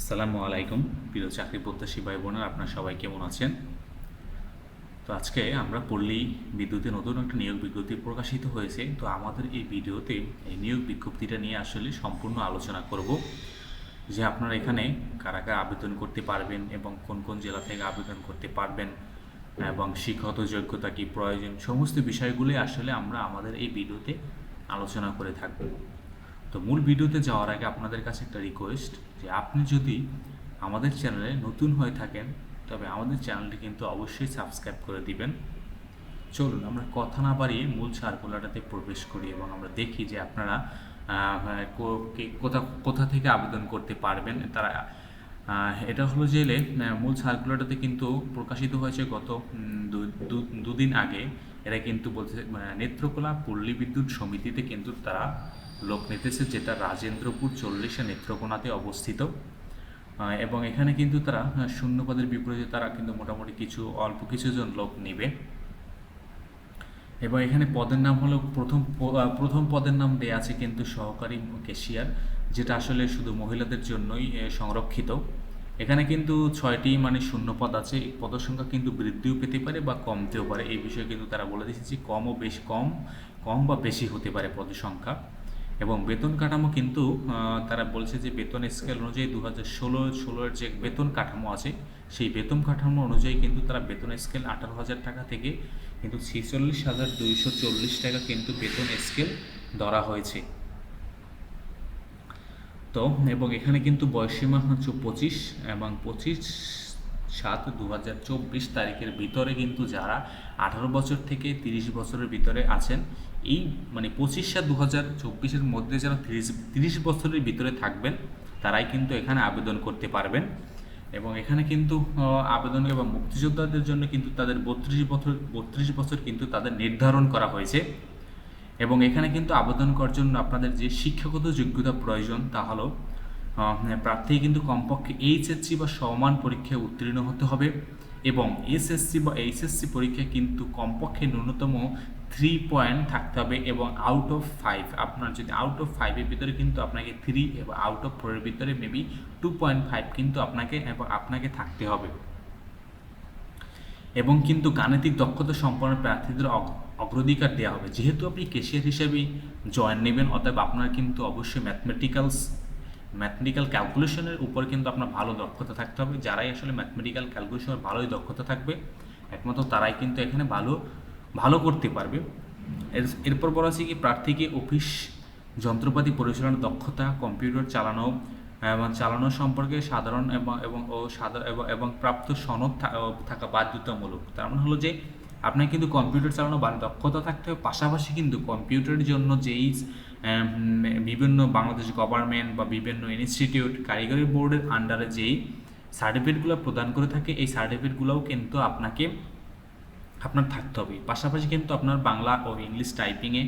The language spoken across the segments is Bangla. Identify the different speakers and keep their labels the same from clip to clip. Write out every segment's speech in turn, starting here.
Speaker 1: আসসালামু আলাইকুম, প্রিয় চাকরি প্রত্যাশী ভাই বোনেরা, আপনার সবাই কেমন আছেন? তো আজকে আমরা পল্লী বিদ্যুতে নতুন একটা নিয়োগ বিজ্ঞপ্তি প্রকাশিত হয়েছে। তো আমাদের এই ভিডিওতে এই নিয়োগ বিজ্ঞপ্তিটা নিয়ে আসলে সম্পূর্ণ আলোচনা করব, যে আপনারা এখানে কারা কারা আবেদন করতে পারবেন এবং কোন কোন জেলা থেকে আবেদন করতে পারবেন এবং শিক্ষত যোগ্যতা কি প্রয়োজন, সমস্ত বিষয়গুলি আসলে আমরা আমাদের এই ভিডিওতে আলোচনা করে থাকব। তো মূল ভিডিওতে যাওয়ার আগে আপনাদের কাছে একটা রিকোয়েস্ট যে আপনি যদি আমাদের চ্যানেলে নতুন হয়ে থাকেন তবে আমাদের চ্যানেলটি কিন্তু অবশ্যই সাবস্ক্রাইব করে দিবেন। চলুন আমরা কথা না বাড়িয়ে মূল সার্কুলারটাতে প্রবেশ করি এবং আমরা দেখি যে আপনারা কোথা কোথা থেকে আবেদন করতে পারবেন। তারা এটা হলো জেলে মূল সার্কুলারটাতে কিন্তু প্রকাশিত হয়েছে গত দুদিন আগে। এরা কিন্তু বলছে আহ, নেত্রকোনা পল্লী বিদ্যুৎ সমিতিতে কিন্তু তারা লোক নিতেছে যেটা রাজেন্দ্রপুর চল্লিশে নেত্রকোনাতে অবস্থিত এবং এখানে কিন্তু তারা শূন্যপদের বিপরীতে তারা কিন্তু মোটামুটি কিছু, অল্প কিছুজন লোক নেবে। এবং এখানে পদের নাম হলো, প্রথম প্রথম পদের নাম দেয়া আছে কিন্তু সহকারী ক্যাশিয়ার যেটা আসলে শুধু মহিলাদের জন্যই সংরক্ষিত। এখানে কিন্তু ছয়টি মানে শূন্য পদ আছে, এই পদের সংখ্যা কিন্তু বৃদ্ধিও পেতে পারে বা কমতেও পারে। এই বিষয়ে কিন্তু তারা বলে দিয়েছে যে কম ও বেশি কম কম বা বেশি হতে পারে পদের সংখ্যা। এবং বেতন কাঠামো কিন্তু তারা বলছে যে বেতন স্কেল অনুযায়ী দু হাজার ষোলো, ষোলোর যে বেতন কাঠামো আছে, সেই বেতন কাঠামো অনুযায়ী কিন্তু তারা বেতন স্কেল আঠারো হাজার টাকা থেকে কিন্তু ছেচল্লিশ হাজার দুইশো চল্লিশ টাকা কিন্তু বেতন স্কেল ধরা হয়েছে। তো, এবং এখানে কিন্তু বয়সীমা হচ্ছে পঁচিশ, এবং পঁচিশ সাত দু তারিখের ভিতরে কিন্তু যারা আঠারো বছর থেকে তিরিশ বছরের ভিতরে আছেন, এই মানে পঁচিশ সাত দু হাজার চব্বিশের মধ্যে যারা তিরিশ তিরিশ বছরের ভিতরে থাকবেন, তারাই কিন্তু এখানে আবেদন করতে পারবেন। এবং এখানে কিন্তু আবেদন এবং মুক্তিযোদ্ধাদের জন্য কিন্তু তাদের বত্রিশ বছর বত্রিশ বছর কিন্তু তাদের নির্ধারণ করা হয়েছে। এবং এখানে কিন্তু আবেদন করার জন্য আপনাদের যে শিক্ষাগত যোগ্যতা প্রয়োজন তা হলো প্রার্থী কিন্তু কমপক্ষে এইচএসসি বা সমান পরীক্ষায় উত্তীর্ণ হতে হবে এবং এসএসসি বা এইচএসসি পরীক্ষায় কিন্তু কমপক্ষে ন্যূনতম থ্রি পয়েন্ট থাকতে হবে এবং আউট অফ ফাইভ আপনার যদি আউট অফ ফাইভের ভিতরে কিন্তু আপনাকে থ্রি এবং আউট অফ ফোরের ভিতরে মেবি টু পয়েন্ট ফাইভ কিন্তু আপনাকে এবং আপনাকে থাকতে হবে। এবং কিন্তু গাণিতিক দক্ষতা সম্পন্ন প্রার্থীদের অগ- অগ্রাধিকার দেওয়া হবে। যেহেতু আপনি কেশিয়ার হিসেবে জয়েন নেবেন, অতএব আপনার কিন্তু অবশ্যই ম্যাথমেটিক্যালস ম্যাথমেটিক্যাল ক্যালকুলেশনের উপর কিন্তু আপনার ভালো দক্ষতা থাকতে হবে। যারাই আসলে ম্যাথমেটিক্যাল ক্যালকুলেশনের ভালোই দক্ষতা থাকবে, একমাত্র তারাই কিন্তু এখানে ভালো ভালো করতে পারবে। এর- এরপর বলা আছে কি প্রার্থীকে অফিস যন্ত্রপাতি পরিচালনার দক্ষতা কম্পিউটার চালানো এবং চালানো সম্পর্কে সাধারণ এবং এবং, ও সাধারণ এবং প্রাপ্ত সনদ থাকা বাধ্যতামূলক। তার মানে হলো যে আপনার কিন্তু কম্পিউটার চালানো বা দক্ষতা থাকতে হবে। পাশাপাশি কিন্তু কম্পিউটারের জন্য যেই বিভিন্ন বাংলাদেশ গভর্নমেন্ট বা বিভিন্ন ইনস্টিটিউট কারিগরি বোর্ডের আন্ডারে যেই সার্টিফিকেটগুলো প্রদান করে থাকে, এই সার্টিফিকেটগুলোও কিন্তু আপনাকে, আপনার থাকতে হবে। পাশাপাশি কিন্তু আপনার বাংলা ও ইংলিশ টাইপিংয়ে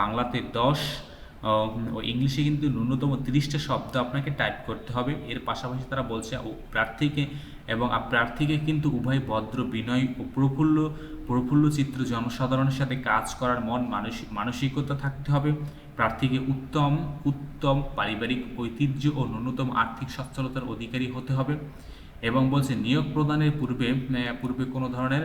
Speaker 1: বাংলাতে দশ ও ইংলিশে কিন্তু ন্যূনতম তিরিশটা শব্দ আপনাকে টাইপ করতে হবে। এর পাশাপাশি তারা বলছে প্রার্থীকে এবং প্রার্থীকে কিন্তু উভয় ভদ্র, বিনয় ও প্রফুল্ল প্রফুল্ল চিত্র জনসাধারণের সাথে কাজ করার মন মানসিক মানসিকতা থাকতে হবে। প্রার্থীকে উত্তম উত্তম পারিবারিক ঐতিহ্য ও ন্যূনতম আর্থিক সচ্ছলতার অধিকারী হতে হবে। এবং বলছে নিয়োগ প্রদানের পূর্বে পূর্বে কোনো ধরনের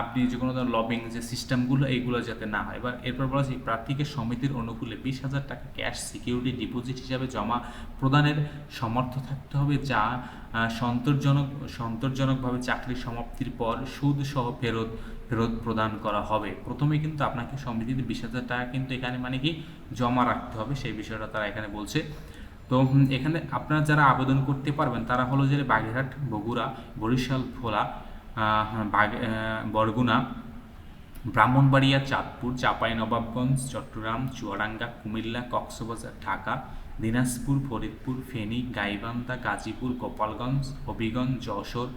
Speaker 1: আপনি যে কোনো ধরনের লবিং যে সিস্টেমগুলো এইগুলো যাতে না হয়। এবার এরপর বলা হচ্ছে প্রার্থীকে সমিতির অনুকূলে বিশ হাজার টাকা ক্যাশ সিকিউরিটি ডিপোজিট হিসাবে জমা প্রদানের সমর্থ থাকতে হবে, যা সন্তোষজনক, সন্তোষজনকভাবে চাকরির সমাপ্তির পর সুদ সহ ফেরত ফেরত প্রদান করা হবে। প্রথমে কিন্তু আপনাকে সমিতিতে বিশ হাজার টাকা কিন্তু এখানে মানে কি, জমা রাখতে হবে, সেই বিষয়টা তারা এখানে বলছে। তো এখানে আপনারা যারা আবেদন করতে পারবেন, তারা হলো যে বাগেরহাট, বগুড়া, বরিশাল, ভোলা বরগুনা, ব্রাহ্মণবাড়িয়া, চাঁদপুর, চাঁপাইনবাবগঞ্জ, চট্টগ্রাম, চুয়াডাঙ্গা, কুমিল্লা, কক্সবাজার, ঢাকা, দিনাজপুর, ফরিদপুর, ফেনী, গাইবান্ধা, গাজীপুর, গোপালগঞ্জ, হবিগঞ্জ, যশোর,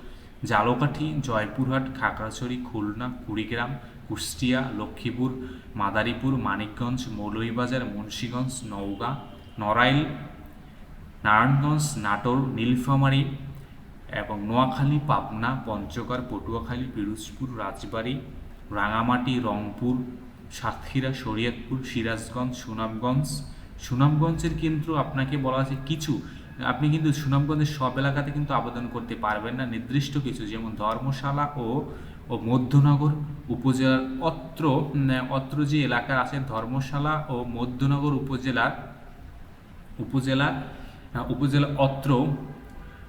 Speaker 1: জালকাঠি, জয়পুরহাট, খাগড়াছড়ি, খুলনা, কুড়িগ্রাম, কুষ্টিয়া, লক্ষ্মীপুর, মাদারীপুর, মানিকগঞ্জ, মৌলভীবাজার, মুন্সীগঞ্জ, নওগাঁ, নড়াইল নারায়ণগঞ্জ, নাটোর, নীলফামারী এবং নোয়াখালী, পাবনা, পঞ্চগড়, পটুয়াখালী, পিরোজপুর, রাজবাড়ী, রাঙামাটি, রংপুর, সাতক্ষীরা, শরীয়তপুর, সিরাজগঞ্জ, সুনামগঞ্জ। সুনামগঞ্জের কিন্তু আপনাকে বলা আছে কিছু। আপনি কিন্তু সুনামগঞ্জের সব এলাকাতে কিন্তু আবেদন করতে পারবেন না। নির্দিষ্ট কিছু, যেমন ধর্মশালা ও ও মধ্যনগর উপজেলার অত্র অত্র যে এলাকা আছে, ধর্মশালা ও মধ্যনগর উপজেলার, উপজেলা উপজেলা অত্র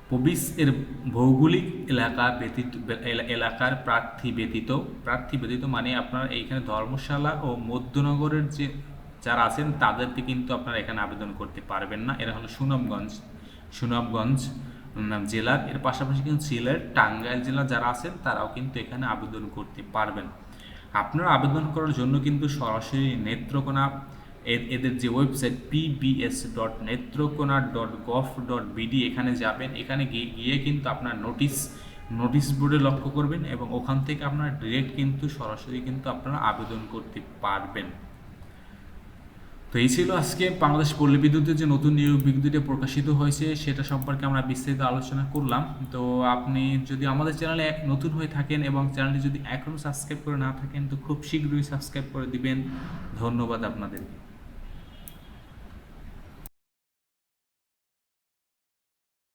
Speaker 1: প্রবিস এর ভৌগোলিক এলাকা ব্যতীত, এলা- এলাকার প্রার্থী ব্যতীত প্রার্থী ব্যতীত মানে আপনার এইখানে ধর্মশালা ও মধ্যনগরের যে যারা আছেন তাদেরকে কিন্তু আপনারা এখানে আবেদন করতে পারবেন না। এরা হলো সুনামগঞ্জ সুনামগঞ্জ জেলার। এর পাশাপাশি কিন্তু সিলেট, টাঙ্গাইল জেলা যারা আছেন তারাও কিন্তু এখানে আবেদন করতে পারবেন। আপনারা আবেদন করার জন্য কিন্তু সরাসরি নেত্রকোনা এদের যে website PBS dot Netrokona dot gov dot BD এখানে যাবেন। এখানে গিয়ে গিয়ে কিন্তু আপনার নোটিশ নোটিশ বোর্ডে লক্ষ্য করবেন এবং ওখান থেকে আপনারা ডিরেক্ট কিন্তু সরাসরি কিন্তু আপনারা আবেদন করতে পারবেন। তো এই ছিল আজকে বাংলাদেশ পল্লী বিদ্যুতের যে নতুন নিয়োগ বিজ্ঞপ্তিটা প্রকাশিত হয়েছে, সেটা সম্পর্কে আমরা বিস্তারিত আলোচনা করলাম। তো আপনি যদি আমাদের চ্যানেলে এক- নতুন হয়ে থাকেন এবং চ্যানেলটি যদি এখনও সাবস্ক্রাইব করে না থাকেন, তো খুব শীঘ্রই সাবস্ক্রাইব করে দিবেন। ধন্যবাদ আপনাদেরকে।